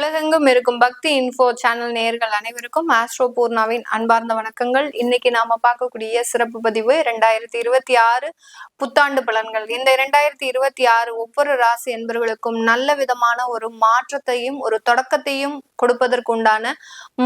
உலகெங்கும் இருக்கும் பக்தி இன்ஃபோ சேனல் நேயர்கள் அனைவருக்கும் ஆஸ்ட்ரோ பூர்ணாவின் அன்பார்ந்த வணக்கங்கள். இன்னைக்கு நாம பார்க்கக்கூடிய சிறப்பு பதிவு இரண்டாயிரத்தி இருபத்தி ஆறு புத்தாண்டு பலன்கள். இந்த இரண்டாயிரத்தி இருபத்தி ஆறு ஒவ்வொரு ராசி என்பவர்களுக்கும் நல்ல விதமான ஒரு மாற்றத்தையும் ஒரு தொடக்கத்தையும் கொடுப்பதற்குண்டான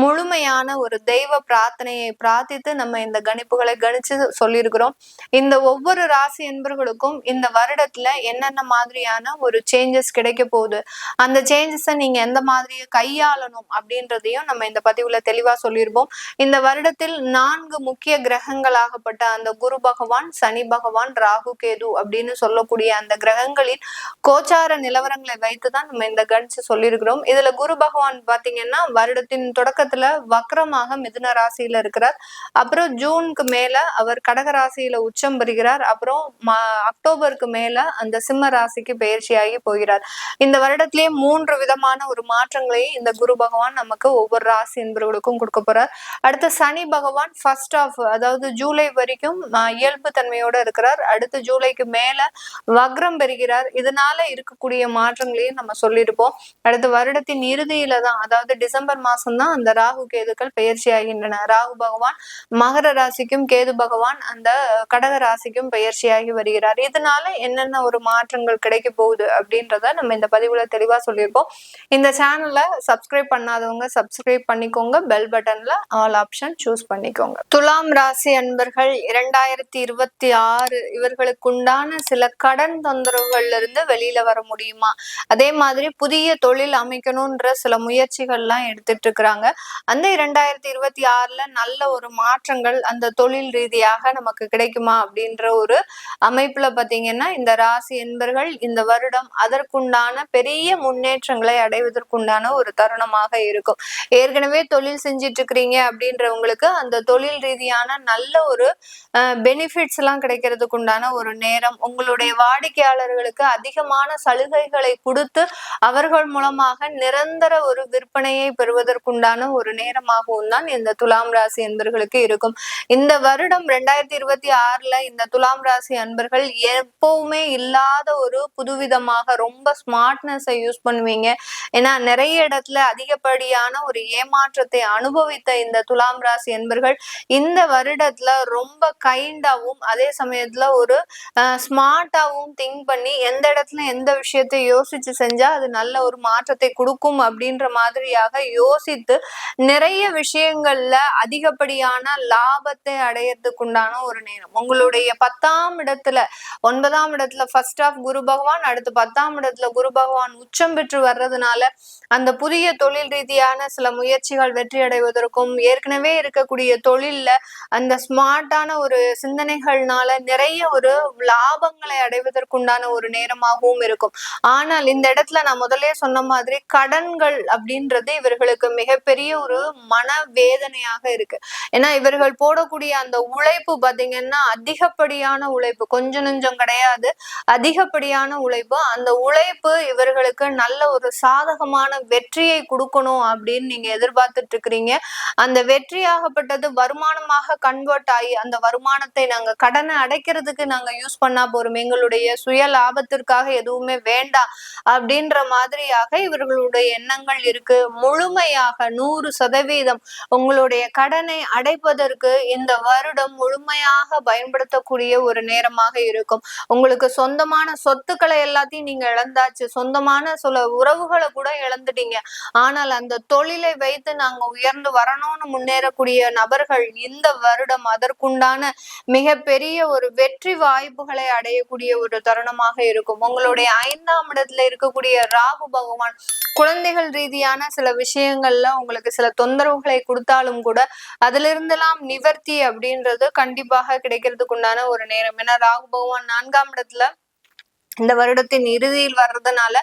முழுமையான ஒரு தெய்வ பிரார்த்தனையை பிரார்த்தித்து நம்ம இந்த கணிப்புகளை கணிச்சு சொல்லியிருக்கிறோம். இந்த ஒவ்வொரு ராசி என்பவர்களுக்கும் இந்த வருடத்துல என்னென்ன மாதிரியான ஒரு சேஞ்சஸ் கிடைக்க போகுது? அந்த சேஞ்சஸை நீங்க எந்த மாதிரி மாதிரி கையாளணும் அப்படின்றதையும் நம்ம இந்த பதிவுல தெளிவா சொல்லியிருப்போம் இந்த வருடத்தில் நான்கு முக்கிய கிரகங்களாகப்பட்ட அந்த குரு பகவான் சனி பகவான் ராகு கேது அப்படின்னு சொல்லக்கூடிய அந்த கிரகங்களின் கோச்சார நிலவரங்களை வைத்துதான் நம்ம இந்த கணிச்சு சொல்லியிருக்கிறோம் இதுல குரு பகவான் பாத்தீங்கன்னா வருடத்தின் தொடக்கத்துல வக்கரமாக மிதுன ராசியில இருக்கிறார். அப்புறம் ஜூனுக்கு மேல அவர் கடக ராசியில உச்சம் பெறுகிறார். அப்புறம் அக்டோபருக்கு மேல அந்த சிம்ம ராசிக்கு பயிற்சியாகி போகிறார். இந்த வருடத்திலேயே மூன்று விதமான ஒரு மாற்றங்களையும் இந்த குரு பகவான் நமக்கு ஒவ்வொரு ராசி என்பவர்களுக்கும் கொடுக்க போறார். அடுத்த சனி பகவான் ஃபர்ஸ்ட் ஆஃப் அதாவது ஜூலை வரைக்கும் இயல்பு தன்மையோட இருக்கிறார். அடுத்து ஜூலைக்கு மேல வக்ரம் பெறுகிறார். இதனால இருக்கக்கூடிய மாற்றங்களையும் நம்ம சொல்லியிருப்போம். அடுத்து வருடத்தின் இறுதியில தான் அதாவது டிசம்பர் மாசம் தான் அந்த ராகு கேதுக்கள் பயிற்சி ஆகின்றன. ராகு பகவான் மகர ராசிக்கும் கேது பகவான் அந்த கடக ராசிக்கும் பயிற்சியாகி வருகிறார். இதனால என்னென்ன ஒரு மாற்றங்கள் கிடைக்க போகுது அப்படின்றத நம்ம இந்த பதிவுல தெளிவா சொல்லியிருப்போம். இந்த சேனல் சப்ஸ்கிரைப் பண்ணாதவங்க சப்ஸ்கிரைப் பண்ணிக்கோங்க. பெல் பட்டன்ல ஆல் ஆப்ஷன் சூஸ் பண்ணிக்கோங்க. துலாம் ராசி அன்பர்கள் இரண்டாயிரத்தி இருபத்தி ஆறு இவர்களுக்குண்டான சில கடன் தொந்தரவுகள்ல இருந்து வெளியில வர முடியுமா? அதே மாதிரி புதிய தொழில் அமைக்கணும்ன்ற சில முயற்சிகள்லாம் எடுத்துட்டு இருக்கிறாங்க. அந்த இரண்டாயிரத்தி இருபத்தி ஆறுல நல்ல ஒரு மாற்றங்கள் அந்த தொழில் ரீதியாக நமக்கு கிடைக்குமா அப்படின்ற ஒரு அமைப்புல பாத்தீங்கன்னா இந்த ராசி என்பர்கள் இந்த வருடம் அதற்குண்டான பெரிய முன்னேற்றங்களை அடைவதற்குண்டான ஒரு தருணமாக இருக்கும். ஏற்கனவே தொழில் செஞ்சிட்டு இருக்கிறீங்க அப்படின்றவங்களுக்கு அந்த தொழில் ரீதியான நல்ல ஒரு பெனிஃபிட்ஸ் எல்லாம் கிடைக்கிறதுக்கு உண்டான ஒரு நேரம் உங்களுடைய வாடிக்கையாளர்களுக்கு அதிகமான சலுகைகளை கொடுத்து அவர்கள் மூலமாக நிரந்தர ஒரு விற்பனையை பெறுவதற்குண்டான ஒரு நேரமாகவும் தான் இந்த துலாம் ராசி அன்பர்களுக்கு இருக்கும். இந்த வருடம் ரெண்டாயிரத்தி இருபத்தி ஆறுல இந்த துலாம் ராசி அன்பர்கள் எப்பவுமே இல்லாத ஒரு புதுவிதமாக ரொம்ப ஸ்மார்ட்னஸை யூஸ் பண்ணுவீங்க. ஏன்னா நிறைய இடத்துல அதிகப்படியான ஒரு ஏமாற்றத்தை அனுபவித்த இந்த துலாம் ராசி என்பர்கள் இந்த வருடத்துல ரொம்ப கைண்டாவும் அதே சமயத்துல ஒரு ஸ்மார்ட்டாவும் திங்க் பண்ணி எந்த இடத்துல எந்த விஷயத்தை யோசிச்சு செஞ்சா அது நல்ல ஒரு மாற்றத்தை கொடுக்கும் அப்படின்ற மாதிரியாக யோசித்து நிறைய விஷயங்கள்ல அதிகப்படியான லாபத்தை அடையறதுக்குண்டான ஒரு நேரம். உங்களுடைய பத்தாம் இடத்துல ஒன்பதாம் இடத்துல ஃபர்ஸ்ட் ஆஃப் குரு பகவான் அடுத்து பத்தாம் இடத்துல குரு பகவான் உச்சம் பெற்று வர்றதுனால அந்த புதிய தொழில் ரீதியான சில முயற்சிகள் வெற்றி அடைவதற்கும் ஏற்கனவே இருக்கக்கூடிய தொழில்ல அந்த ஸ்மார்ட்டான ஒரு சிந்தனைகள்னால நிறைய ஒரு லாபங்களை அடைவதற்குண்டான ஒரு நேரமாகவும் இருக்கும். ஆனால் இந்த இடத்துல நான் முதலே சொன்ன மாதிரி கடன்கள் அப்படின்றது இவர்களுக்கு மிகப்பெரிய ஒரு மன வேதனையாக இருக்கு. ஏன்னா இவர்கள் போடக்கூடிய அந்த உழைப்பு பாத்தீங்கன்னா அதிகப்படியான உழைப்பு. கொஞ்சம் நெஞ்சம் கிடையாது. அதிகப்படியான உழைப்பு. அந்த உழைப்பு இவர்களுக்கு நல்ல ஒரு சாதகமான வெற்றியை கொடுக்கணும் அப்படின்னு நீங்க எதிர்பார்த்துட்டு இருக்கிறீங்க அந்த வெற்றியாகப்பட்டது வருமானமாக கன்வெர்ட் ஆகி அந்த வருமானத்தை நாங்க கடனை அடைக்கிறதுக்கு நாங்க யூஸ் பண்ணா போறோம் எங்களுடைய சுய லாபத்திற்காக எதுவுமே வேண்டாம் அப்படின்ற மாதிரியாக இவர்களுடைய எண்ணங்கள் இருக்கு. முழுமையாக நூறு சதவீதம் உங்களுடைய கடனை அடைப்பதற்கு இந்த வருடம் முழுமையாக பயன்படுத்தக்கூடிய ஒரு நேரமாக இருக்கும். உங்களுக்கு சொந்தமான சொத்துக்களை எல்லாத்தையும் நீங்க இழந்தாச்சு. சொந்தமான சில உறவுகளை கூட இழந்துட்டீங்க ஆனால் அந்த தொழிலை வைத்து நாங்க உயர்ந்து வரணும்னு முன்னேறக்கூடிய நபர்கள் இந்த வருடம் அதற்குண்டான மிகப்பெரிய ஒரு வெற்றி வாய்ப்புகளை அடையக்கூடிய ஒரு தருணமாக இருக்கும். உங்களுடைய ஐந்தாம் இடத்துல இருக்கக்கூடிய ராகு பகவான் குழந்தைகள் ரீதியான சில விஷயங்கள்ல உங்களுக்கு சில தொந்தரவுகளை கொடுத்தாலும் கூட அதுல இருந்தெல்லாம் நிவர்த்தி அப்படின்றது கண்டிப்பாக கிடைக்கிறதுக்கு உண்டான ஒரு நேரம். ஏன்னா ராகு பகவான் நான்காம் இடத்துல இந்த வருடத்தின் இறுதியில் வர்றதுனால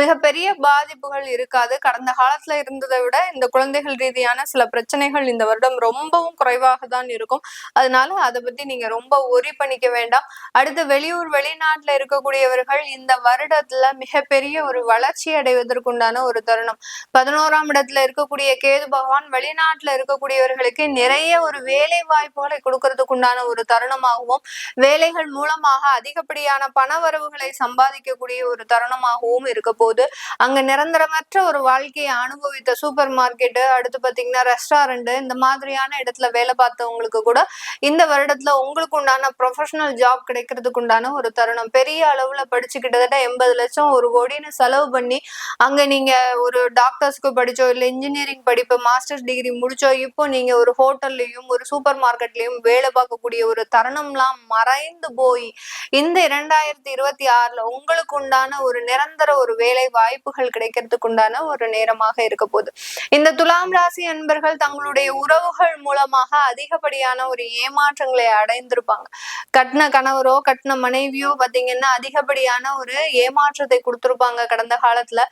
மிகப்பெரிய பாதிப்புகள் இருக்காது. கடந்த காலத்துல இருந்ததை விட இந்த குழந்தைகள் ரீதியான சில பிரச்சனைகள் இந்த வருடம் ரொம்பவும் குறைவாக தான் இருக்கும். அதனால அதை பத்தி நீங்க ரொம்ப ஒரி பண்ணிக்க வேண்டாம். அடுத்து வெளியூர் வெளிநாட்டுல இருக்கக்கூடியவர்கள் இந்த வருடத்துல மிகப்பெரிய ஒரு வளர்ச்சி அடைவதற்குண்டான ஒரு தருணம். பதினோராம் இடத்துல இருக்கக்கூடிய கேது பகவான் வெளிநாட்டுல இருக்கக்கூடியவர்களுக்கு நிறைய ஒரு வேலை வாய்ப்புகளை கொடுக்கறதுக்குண்டான ஒரு தருணமாகவும் வேலைகள் மூலமாக அதிகப்படியான பண வரவுகளை சம்பாதிக்கக்கூடிய ஒரு தருணமாகவும் இருக்க போது அங்க நிரந்தரமற்ற ஒரு வாழ்க்கையை அனுபவித்த சூப்பர் மார்க்கெட்டு அடுத்து பாத்தீங்கன்னா ரெஸ்டாரண்ட் இந்த மாதிரியான இடத்துல வேலை பார்த்தவங்களுக்கு கூட இந்த வருடத்துல உங்களுக்கு உண்டான ப்ரொஃபஷனல் ஜாப் கிடைக்கிறதுக்கு உண்டான ஒரு தருணம். பெரிய அளவுல படிச்சு கிட்டத்தட்ட எண்பது லட்சம் ஒரு கோடின்னு செலவு பண்ணி அங்க நீங்க ஒரு டாக்டர்ஸ்க்கு படிச்சோ இல்ல இன்ஜினியரிங் படிப்பு மாஸ்டர்ஸ் டிகிரி முடிச்சோ இப்போ நீங்க ஒரு ஹோட்டல்லையும் ஒரு சூப்பர் மார்க்கெட்லயும் வேலை பார்க்கக்கூடிய ஒரு தருணம்லாம் மறைந்து போய் இந்த இரண்டாயிரத்தி இருபத்தி ஆறு ஆறுல உங்களுக்கு உண்டான ஒரு நிரந்தர ஒரு வேலை வாய்ப்புகள் கிடைக்கிறதுக்கு உண்டான ஒரு நேரமாக இருக்க போகுது. இந்த துலாம் ராசி அன்பர்கள் தங்களுடைய உறவுகள் மூலமாக அதிகப்படியான ஒரு ஏமாற்றங்களை அடைந்திருப்பாங்க. கட்டின கணவரோ கட்டின மனைவியோ பாத்தீங்கன்னா அதிகப்படியான ஒரு ஏமாற்றத்தை கொடுத்திருப்பாங்க கடந்த காலத்துல.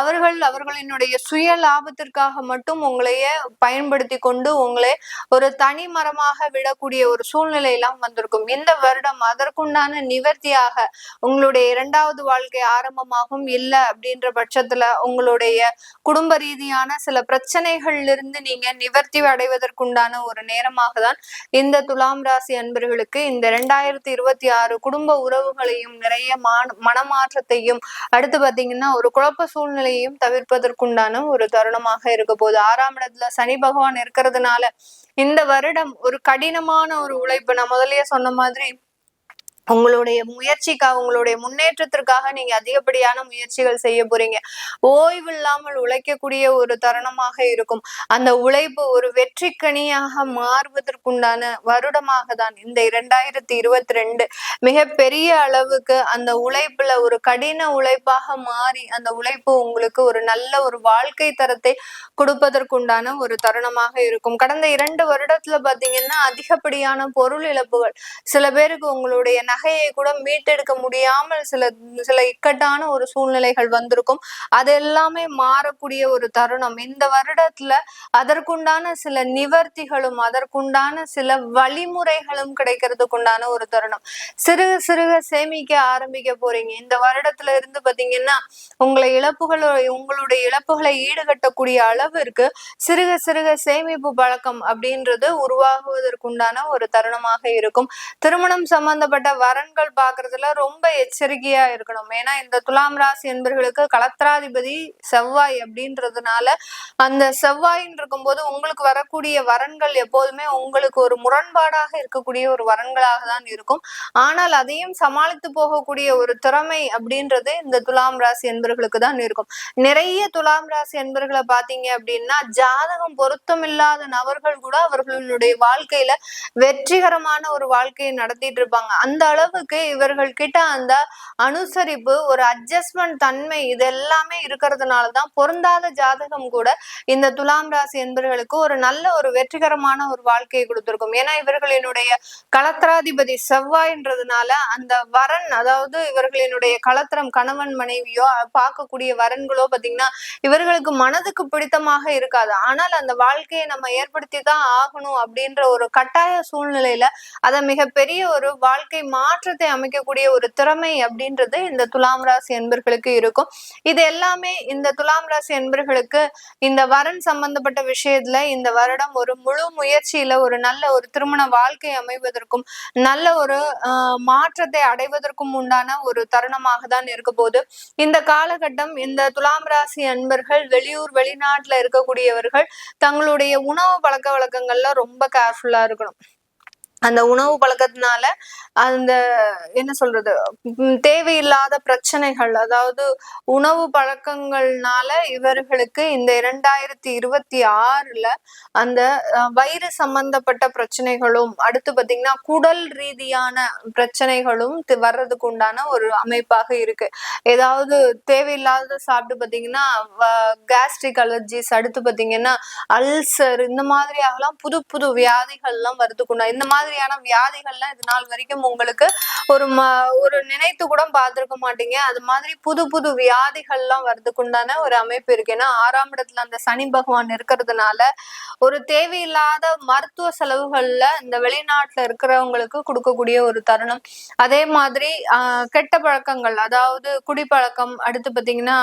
அவர்கள் அவர்களினுடைய சுய லாபத்திற்காக மட்டும் உங்களையே பயன்படுத்தி கொண்டு உங்களை ஒரு தனி மரமாக விடக்கூடிய ஒரு சூழ்நிலை எல்லாம் வந்திருக்கும். இந்த வருடம் அதற்குண்டான நிவர்த்தியாக உங்களுடைய இரண்டாவது வாழ்க்கை ஆரம்பமாகும் இல்லை அப்படின்ற பட்சத்துல உங்களுடைய குடும்ப ரீதியான சில பிரச்சனைகள்ல இருந்து நீங்க நிவர்த்தி அடைவதற்குண்டான ஒரு நேரமாக தான் இந்த துலாம் ராசி அன்பர்களுக்கு இந்த இரண்டாயிரத்தி இருபத்தி ஆறு குடும்ப உறவுகளையும் நிறைய மனமாற்றத்தையும் அடுத்து பாத்தீங்கன்னா ஒரு குழப்ப சூழ்நிலையையும் தவிர்ப்பதற்குண்டான ஒரு தருணமாக இருக்க போகுது. ஆறாம் இடத்துல சனி பகவான் இருக்கிறதுனால இந்த வருடம் ஒரு கடினமான ஒரு உழைப்பு நான் முதல்லயே சொன்ன மாதிரி உங்களுடைய முயற்சிக்காக உங்களுடைய முன்னேற்றத்திற்காக நீங்க அதிகப்படியான முயற்சிகள் செய்ய போறீங்க. ஓய்வு இல்லாமல் உழைக்கக்கூடிய ஒரு தருணமாக இருக்கும். அந்த உழைப்பு ஒரு வெற்றி கனியாக மாறுவதற்குண்டான வருடமாக தான் இந்த இரண்டாயிரத்தி இருபத்தி ரெண்டு மிக பெரிய அளவுக்கு அந்த உழைப்புல ஒரு கடின உழைப்பாக மாறி அந்த உழைப்பு உங்களுக்கு ஒரு நல்ல ஒரு வாழ்க்கை தரத்தை கொடுப்பதற்குண்டான ஒரு தருணமாக இருக்கும். கடந்த இரண்டு வருடத்துல பாத்தீங்கன்னா அதிகப்படியான பொருள் இழப்புகள். சில பேருக்கு உங்களுடைய நகையை கூட மீட்டெடுக்க முடியாமல் சில சில இக்கட்டான ஒரு சூழ்நிலைகள் வந்திருக்கும். அது எல்லாமே மாறக்கூடிய ஒரு தருணம். இந்த வருடத்துல அதற்குண்டான சில நிவர்த்திகளும் அதற்குண்டான சில வழிமுறைகளும் கிடைக்கிறதுக்குண்டான ஒரு தருணம். சிறுக சிறுக சேமிக்க ஆரம்பிக்க போறீங்க. இந்த வருடத்துல இருந்து பாத்தீங்கன்னா உங்களை இழப்புகள் உங்களுடைய இழப்புகளை ஈடுகட்டக்கூடிய அளவிற்கு சிறுக சிறுக சேமிப்பு பழக்கம் அப்படின்றது உருவாகுவதற்குண்டான ஒரு தருணமாக இருக்கும். திருமணம் சம்பந்தப்பட்ட வரன்கள் பாக்குறதுல ரொம்ப எச்சரிக்கையா இருக்கணும். ஏன்னா இந்த துலாம் ராசி என்பர்களுக்கு கலத்திராதிபதி செவ்வாய் அப்படின்றதுனால அந்த செவ்வாயின் இருக்கும்போது உங்களுக்கு வரக்கூடிய வரன்கள் எப்போதுமே உங்களுக்கு ஒரு முரண்பாடாக இருக்கக்கூடிய ஒரு வரன்களாக தான் இருக்கும். ஆனால் அதையும் சமாளித்து போகக்கூடிய ஒரு திறமை அப்படின்றது இந்த துலாம் ராசி என்பர்களுக்கு தான் இருக்கும். நிறைய துலாம் ராசி என்பர்களை பாத்தீங்க அப்படின்னா ஜாதகம் பொருத்தமில்லாத நபர்கள் கூட அவர்களுடைய வாழ்க்கையில வெற்றிகரமான ஒரு வாழ்க்கையை நடத்திட்டு இருப்பாங்க. அந்த அளவுக்கு இவர்கள் கிட்ட அந்த அனுசரிப்பு ஒரு அட்ஜஸ்ட்மெண்ட் தன்மை இது எல்லாமே இருக்கிறதுனால தான் பொருந்தாத ஜாதகம் கூட இந்த துலாம் ராசி என்பவர்களுக்கு ஒரு நல்ல ஒரு வெற்றிகரமான ஒரு வாழ்க்கையை கொடுத்திருக்கும். ஏன்னா இவர்களினுடைய களத்திராதிபதி செவ்வாய்ன்றதுனால அந்த வரன் அதாவது இவர்களினுடைய களத்திரம் கணவன் மனைவியோ பார்க்கக்கூடிய வரன்களோ பாத்தீங்கன்னா இவர்களுக்கு மனதுக்கு பிடித்தமாக இருக்காது. ஆனால் அந்த வாழ்க்கையை நம்ம ஏற்படுத்தி தான் ஆகணும் அப்படின்ற ஒரு கட்டாய சூழ்நிலையில அதை மிகப்பெரிய ஒரு வாழ்க்கை மா மாற்றத்தை அமைக்கக்கூடிய ஒரு திறமை அப்படின்றது இந்த துலாம் ராசி என்பர்களுக்கு இருக்கும். இது எல்லாமே இந்த துலாம் ராசி என்பர்களுக்கு இந்த வரன் சம்பந்தப்பட்ட விஷயத்துல இந்த வருடம் ஒரு முழு முயற்சியில ஒரு நல்ல ஒரு திருமண வாழ்க்கை அமைவதற்கும் நல்ல ஒரு மாற்றத்தை அடைவதற்கும் உண்டான ஒரு தருணமாக தான் இருக்க போது இந்த காலகட்டம் இந்த துலாம் ராசி அன்பர்கள் வெளியூர் வெளிநாட்டுல இருக்கக்கூடியவர்கள் தங்களுடைய உணவு பழக்க வழக்கங்கள்ல ரொம்ப கேர்ஃபுல்லா இருக்கணும். அந்த உணவு பழக்கத்தினால அந்த என்ன சொல்றது தேவையில்லாத பிரச்சனைகள் அதாவது உணவு பழக்கங்கள்னால இவர்களுக்கு இந்த இரண்டாயிரத்தி இருபத்தி ஆறுல அந்த வயிறு சம்பந்தப்பட்ட பிரச்சனைகளும் அடுத்து பாத்தீங்கன்னா குடல் ரீதியான பிரச்சனைகளும் வர்றதுக்கு உண்டான ஒரு அமைப்பாக இருக்கு. ஏதாவது தேவையில்லாத சாப்பிட்டு பாத்தீங்கன்னா கேஸ்ட்ரிக் அலர்ஜிஸ் அடுத்து பாத்தீங்கன்னா அல்சர் இந்த மாதிரியாகலாம் புது புது வியாதிகள் எல்லாம் வரதுக்குண்டா இந்த மாதிரி மாதிரியான வியாதிகள்லாம் இது நாள் வரைக்கும் உங்களுக்கு ஒரு ம ஒரு நினைத்து கூட பார்த்துருக்க மாட்டீங்க. அது மாதிரி புது புது வியாதிகள்லாம் வர்றதுக்குண்டான ஒரு அமைப்பு இருக்கு. ஏன்னா ஆறாம் இடத்துல அந்த சனி பகவான் இருக்கிறதுனால ஒரு தேவையில்லாத மருத்துவ செலவுகள்ல இந்த வெளிநாட்டுல இருக்கிறவங்களுக்கு கொடுக்கக்கூடிய ஒரு தருணம். அதே மாதிரி ஆஹ் கெட்ட பழக்கங்கள் அதாவது குடிப்பழக்கம் அடுத்து பாத்தீங்கன்னா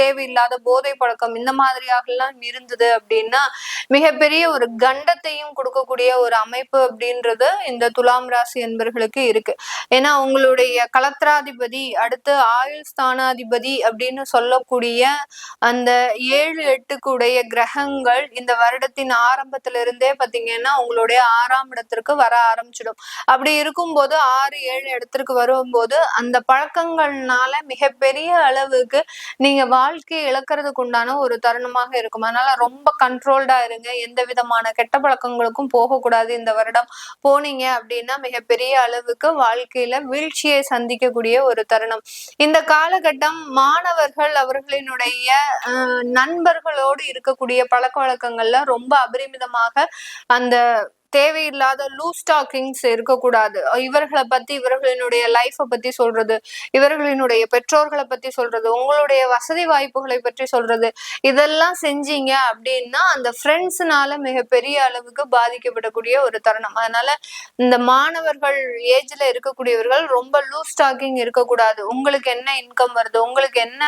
தேவையில்லாத போதை பழக்கம் இந்த மாதிரியாகலாம் இருந்தது அப்படின்னா மிகப்பெரிய ஒரு கண்டத்தையும் கொடுக்கக்கூடிய ஒரு அமைப்பு அப்படின்றது இந்த துலாம் ராசி என்பர்களுக்கு இருக்கு. ஏன்னா உங்களுடைய கலத்திராதிபதி அடுத்து ஆயுள் ஸ்தானாதிபதி அப்படின்னு சொல்லக்கூடிய அந்த ஏழு எட்டுக்குடைய கிரகங்கள் இந்த வருடத்தின் ஆரம்பத்துல இருந்தே பாத்தீங்கன்னா உங்களுடைய ஆறாம் இடத்திற்கு வர ஆரம்பிச்சிடும். அப்படி இருக்கும்போது ஆறு ஏழு இடத்திற்கு வரும்போது அந்த பழக்கங்கள்னால மிகப்பெரிய அளவுக்கு நீங்க வாழ்க்கையை இழக்கிறதுக்கு உண்டான ஒரு தருணமாக இருக்கும். அதனால ரொம்ப கண்ட்ரோல்டா இருங்க. எந்த விதமான கெட்ட பழக்கங்களுக்கும் போகக்கூடாது இந்த வருடம். போனீங்க அப்படின்னா மிகப்பெரிய அளவுக்கு வாழ்க்கையில வீழ்ச்சியை சந்திக்கக்கூடிய ஒரு தருணம். இந்த காலகட்டம் மாணவர்கள் அவர்களினுடைய நண்பர்களோடு இருக்கக்கூடிய பழக்க வழக்கங்கள்ல ரொம்ப அபரிமிதமாக அந்த தேவையில்லாத லூஸ் டாக்கிங்ஸ் இருக்கக்கூடாது. இவர்களை பத்தி இவர்களினுடைய லைஃப்பை பத்தி சொல்றது இவர்களினுடைய பெற்றோர்களை பத்தி சொல்றது உங்களுடைய வசதி வாய்ப்புகளை பற்றி சொல்றது இதெல்லாம் செஞ்சீங்க அப்படின்னா அந்த ஃப்ரெண்ட்ஸ்னால மிகப்பெரிய அளவுக்கு பாதிக்கப்படக்கூடிய ஒரு தருணம். அதனால இந்த மாணவர்கள் ஏஜ்ல இருக்கக்கூடியவர்கள் ரொம்ப லூஸ் டாக்கிங் இருக்கக்கூடாது. உங்களுக்கு என்ன இன்கம் வருது உங்களுக்கு என்ன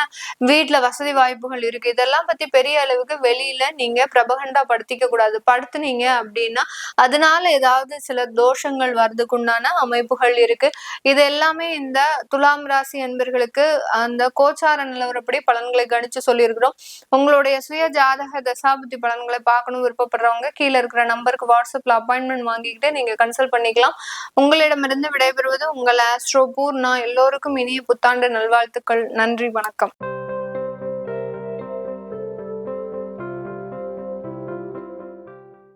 வீட்டுல வசதி வாய்ப்புகள் இருக்கு இதெல்லாம் பத்தி பெரிய அளவுக்கு வெளியில நீங்க பிரபகண்டா படுத்திக்க கூடாது படுத்துனீங்க அப்படின்னா அதனால ஏதாவது சில தோஷங்கள் வர்றதுக்குண்டான அமைப்புகள் இருக்கு. இது எல்லாமே இந்த துலாம் ராசி என்பர்களுக்கு அந்த கோச்சார நிலவரப்படி பலன்களை கணிச்சு சொல்லியிருக்கிறோம். உங்களுடைய சுய ஜாதக தசாபுத்தி பலன்களை பார்க்கணும் விருப்பப்படுறவங்க கீழே இருக்கிற நம்பருக்கு வாட்ஸ்அப்ல அப்பாயின்மெண்ட் வாங்கிக்கிட்டு நீங்க கன்சல்ட் பண்ணிக்கலாம். உங்களிடமிருந்து விடைபெறுவது உங்கள் ஆஸ்ட்ரோ பூர்ணா. எல்லோருக்கும் இனிய புத்தாண்டு நல்வாழ்த்துக்கள். நன்றி வணக்கம்.